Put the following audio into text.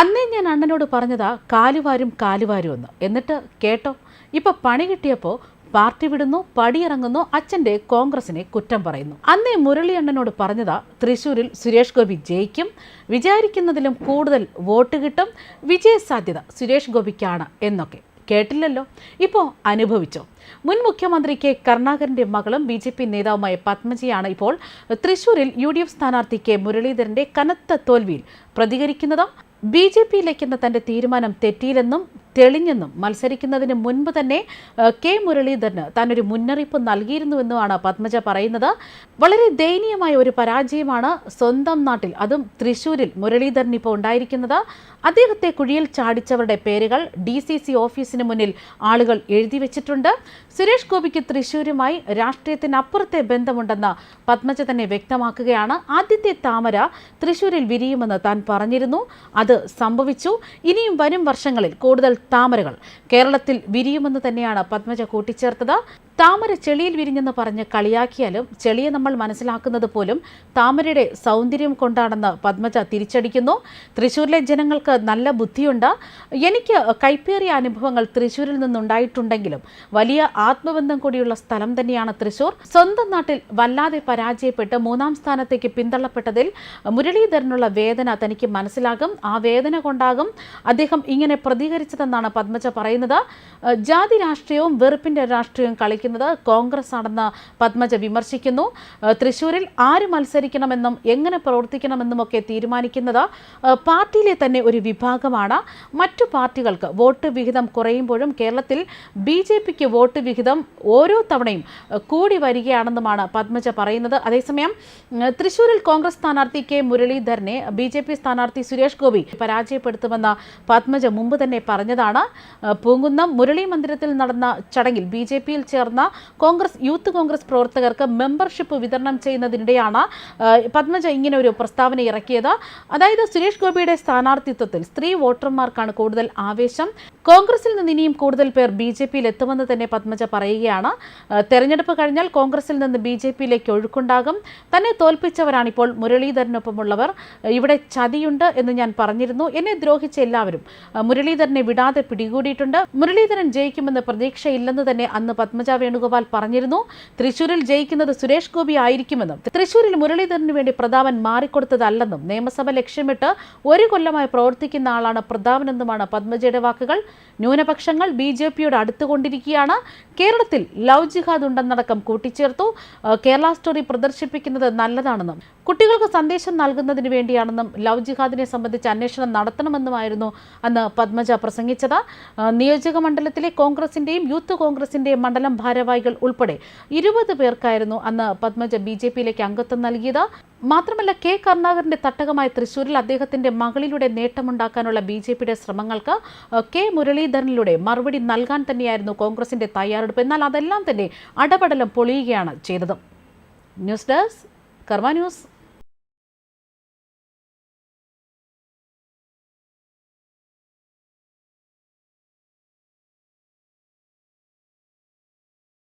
അന്നേ ഞാൻ അണ്ണനോട് പറഞ്ഞതാ കാലുവാരും കാലുവാരും എന്ന്. എന്നിട്ട് കേട്ടോ ഇപ്പൊ പണി കിട്ടിയപ്പോൾ പാർട്ടി വിടുന്നു പടിയിറങ്ങുന്നു അച്ഛന്റെ കോൺഗ്രസിനെ കുറ്റം പറയുന്നു. അന്നേ മുരളി അണ്ണനോട് പറഞ്ഞതാ തൃശൂരിൽ സുരേഷ് ഗോപി ജയിക്കും വിചാരിക്കുന്നതിലും കൂടുതൽ വോട്ട് കിട്ടും വിജയ സാധ്യത സുരേഷ് ഗോപിക്കാണ് എന്നൊക്കെ കേട്ടില്ലല്ലോ. ഇപ്പോൾ അനുഭവിച്ചോ. മുൻ മുഖ്യമന്ത്രി കെ കരുണാകരന്റെ മകളും ബി ജെ പി നേതാവുമായ പത്മജിയാണ് ഇപ്പോൾ തൃശൂരിൽ യു ഡി എഫ് സ്ഥാനാർത്ഥി കെ മുരളീധരന്റെ കനത്ത തോൽവിയിൽ പ്രതികരിക്കുന്നത്. ബി ജെ പിയിലേക്കെന്ന തന്റെ തീരുമാനം തെറ്റിയില്ലെന്നും തെളിഞ്ഞെന്നും മത്സരിക്കുന്നതിന് മുൻപ് തന്നെ കെ മുരളീധരന് താനൊരു മുന്നറിയിപ്പ് നൽകിയിരുന്നുവെന്നുമാണ് പത്മജ പറയുന്നത്. വളരെ ദയനീയമായ ഒരു പരാജയമാണ് സ്വന്തം നാട്ടിൽ അതും തൃശൂരിൽ മുരളീധരൻ ഇപ്പോൾ ഉണ്ടായിരിക്കുന്നത്. അദ്ദേഹത്തെ കുഴിയിൽ ചാടിച്ചവരുടെ പേരുകൾ ഡി സി സി ഓഫീസിന് മുന്നിൽ ആളുകൾ എഴുതി വെച്ചിട്ടുണ്ട്. സുരേഷ് ഗോപിക്ക് തൃശൂരുമായി രാഷ്ട്രീയത്തിനപ്പുറത്തെ ബന്ധമുണ്ടെന്ന് പത്മജ തന്നെ വ്യക്തമാക്കുകയാണ്. ആദ്യത്തെ താമര തൃശൂരിൽ വിരിയുമെന്ന് താൻ പറഞ്ഞിരുന്നു. അത് സംഭവിച്ചു. ഇനിയും വരും വർഷങ്ങളിൽ കൂടുതൽ താമരകൾ. കേരളത്തിൽ വിരിയുമെന്ന് തന്നെയാണ് പത്മജ കൂട്ടിച്ചേർത്തത്. താമര ചെളിയിൽ വിരിഞ്ഞെന്ന് പറഞ്ഞ് കളിയാക്കിയാലും ചെളിയെ നമ്മൾ മനസ്സിലാക്കുന്നത് പോലും താമരയുടെ സൗന്ദര്യം കൊണ്ടാണെന്ന് പത്മജ തിരിച്ചടിക്കുന്നു. തൃശ്ശൂരിലെ ജനങ്ങൾക്ക് നല്ല ബുദ്ധിയുണ്ട്. എനിക്ക് കൈപ്പേറിയ അനുഭവങ്ങൾ തൃശ്ശൂരിൽ നിന്നുണ്ടായിട്ടുണ്ടെങ്കിലും വലിയ ആത്മബന്ധം കൂടിയുള്ള സ്ഥലം തന്നെയാണ് തൃശ്ശൂർ സ്വന്തം നാട്ടിൽ വല്ലാതെ പരാജയപ്പെട്ട് മൂന്നാം സ്ഥാനത്തേക്ക് പിന്തള്ളപ്പെട്ടതിൽ മുരളീധരനുള്ള വേദന തനിക്ക് മനസ്സിലാകും. ആ വേദന കൊണ്ടാകും അദ്ദേഹം ഇങ്ങനെ പ്രതികരിച്ചതെന്നാണ് പത്മജ പറയുന്നത്. ജാതി രാഷ്ട്രീയവും വെറുപ്പിന്റെ രാഷ്ട്രീയവും കളിക്കുന്നത് കോൺഗ്രസ് ആണെന്ന് പത്മജ വിമർശിക്കുന്നു. തൃശൂരിൽ ആര് മത്സരിക്കണമെന്നും എങ്ങനെ പ്രവർത്തിക്കണമെന്നും ഒക്കെ തീരുമാനിക്കുന്നത് പാർട്ടിയിലെ തന്നെ ഒരു വിഭാഗമാണ്. മറ്റു പാർട്ടികൾക്ക് വോട്ട് വിഹിതം കുറയുമ്പോഴും കേരളത്തിൽ ബി ജെ പിക്ക് വോട്ട് വിഹിതം ഓരോ തവണയും കൂടി വരികയാണെന്നുമാണ് പത്മജ പറയുന്നത്. അതേസമയം തൃശൂരിൽ കോൺഗ്രസ് സ്ഥാനാർത്ഥി കെ മുരളീധരനെ ബി ജെ പി സ്ഥാനാർത്ഥി സുരേഷ് ഗോപി പരാജയപ്പെടുത്തുമെന്ന് പത്മജ മുമ്പ് തന്നെ പറഞ്ഞതാണ്. പൂങ്കുന്നം മുരളി മന്ദിരത്തിൽ നടന്ന ചടങ്ങിൽ ബി ജെ പിയിൽ ചേർന്ന കോൺഗ്രസ് യൂത്ത് കോൺഗ്രസ് പ്രവർത്തകർക്ക് മെമ്പർഷിപ്പ് വിതരണം ചെയ്യുന്നതിനിടെയാണ് പത്മജ ഇങ്ങനെ ഒരു പ്രസ്താവന ഇറക്കിയത്. അതായത് സുരേഷ് ഗോപിയുടെ സ്ഥാനാർത്ഥിത്വത്തിൽ സ്ത്രീ വോട്ടർമാർക്കാണ് കൂടുതൽ ആവേശം. കോൺഗ്രസിൽ നിന്ന് ഇനിയും കൂടുതൽ പേർ ബി ജെ പിയിൽ എത്തുമെന്ന് തന്നെ പത്മജ പറയുകയാണ്. തെരഞ്ഞെടുപ്പ് കഴിഞ്ഞാൽ കോൺഗ്രസിൽ നിന്ന് ബി ജെ പിയിലേക്ക് ഒഴുക്കുണ്ടാകും. തന്നെ തോൽപ്പിച്ചവരാണിപ്പോൾ മുരളീധരനൊപ്പമുള്ളവർ. ഇവിടെ ചതിയുണ്ട് എന്ന് ഞാൻ പറഞ്ഞിരുന്നു. എന്നെ ദ്രോഹിച്ച എല്ലാവരും മുരളീധരനെ വിടാതെ പിടികൂടിയിട്ടുണ്ട്. മുരളീധരൻ ജയിക്കുമെന്ന് പ്രതീക്ഷയില്ലെന്ന് തന്നെ അന്ന് പത്മജ വേണുഗോപാൽ പറഞ്ഞിരുന്നു. തൃശൂരിൽ ജയിക്കുന്നത് സുരേഷ് ഗോപി ആയിരിക്കുമെന്നും തൃശൂരിൽ മുരളീധരന് വേണ്ടി പ്രതാപൻ മാറിക്കൊടുത്തതല്ലെന്നും നിയമസഭ ലക്ഷ്യമിട്ട് ഒരു കൊല്ലമായി പ്രവർത്തിക്കുന്ന ആളാണ് പ്രതാപനെന്നുമാണ് പത്മജയുടെ വാക്കുകൾ. ന്യൂനപക്ഷങ്ങൾ ബി ജെ പിയോട് അടുത്തുകൊണ്ടിരിക്കുകയാണ്. കേരളത്തിൽ ലവ് ജിഹാദ് ഉണ്ടെന്നടക്കം കൂട്ടിച്ചേർത്തു. കേരള സ്റ്റോറി പ്രദർശിപ്പിക്കുന്നത് നല്ലതാണെന്നും കുട്ടികൾക്ക് സന്ദേശം നൽകുന്നതിന് വേണ്ടിയാണെന്നും ലവ് ജിഹാദിനെ സംബന്ധിച്ച് അന്വേഷണം നടത്തണമെന്നുമായിരുന്നു അന്ന് പത്മജ പ്രസംഗിച്ചത്. നിയോജക മണ്ഡലത്തിലെ കോൺഗ്രസിന്റെയും യൂത്ത് കോൺഗ്രസിന്റെയും മണ്ഡലം ഭാരവാഹികൾ ഉൾപ്പെടെ ഇരുപത് പേർക്കായിരുന്നു അന്ന് പത്മജ ബി ജെ പിയിലേക്ക് അംഗത്വം നൽകിയത്. മാത്രമല്ല കെ കരുണാകരന്റെ തട്ടകമായ തൃശൂരിൽ അദ്ദേഹത്തിന്റെ മകളിലൂടെ നേട്ടമുണ്ടാക്കാനുള്ള ബി ജെ പിയുടെ ശ്രമങ്ങൾക്ക് കെ മുരളീധരനിലൂടെ മറുപടി നൽകാൻ തന്നെയായിരുന്നു കോൺഗ്രസിന്റെ തയ്യാറെടുപ്പ്. എന്നാൽ അതെല്ലാം തന്നെ അടപടലം പൊളിയുകയാണ് ചെയ്തത്. News desk Karma news.